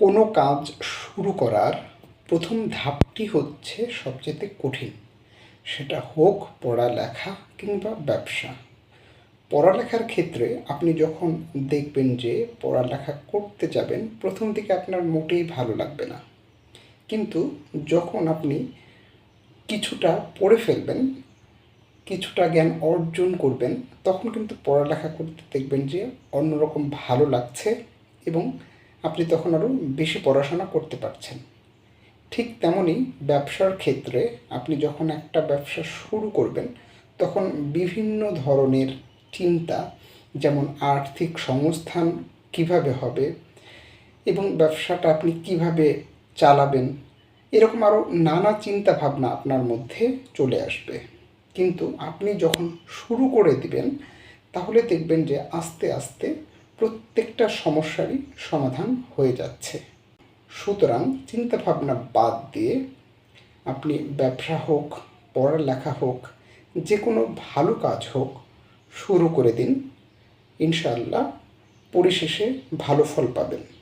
কোনো কাজ শুরু করার প্রথম ধাপটি হচ্ছে সবচেয়ে কঠিন। সেটা হোক পড়ালেখা কিংবা ব্যবসা। পড়ালেখার ক্ষেত্রে আপনি যখন দেখবেন যে পড়ালেখা করতে যাবেন, প্রথম দিকে আপনার মোটেই ভালো লাগবে না। কিন্তু যখন আপনি কিছুটা পড়ে ফেলবেন, কিছুটা জ্ঞান অর্জন করবেন, তখন কিন্তু পড়ালেখা করতে দেখবেন যে অন্যরকম ভালো লাগছে এবং আপনি তখন আরও বেশি পড়াশোনা করতে পারছেন। ঠিক তেমনই ব্যবসার ক্ষেত্রে আপনি যখন একটা ব্যবসা শুরু করবেন, তখন বিভিন্ন ধরনের চিন্তা, যেমন আর্থিক সংস্থান কীভাবে হবে এবং ব্যবসাটা আপনি কীভাবে চালাবেন, এরকম আরও নানা চিন্তা ভাবনা আপনার মধ্যে চলে আসবে। কিন্তু আপনি যখন শুরু করে দিবেন, তাহলে দেখবেন যে আস্তে আস্তে প্রত্যেকটা সমস্যারই সমাধান হয়ে যাচ্ছে। সুতরাং চিন্তাভাবনা বাদ দিয়ে আপনি ব্যবসা হোক, পড়ালেখা হোক, যে কোনো ভালো কাজ হোক, শুরু করে দিন। ইনশাআল্লাহ পরিশেষে ভালো ফল পাবেন।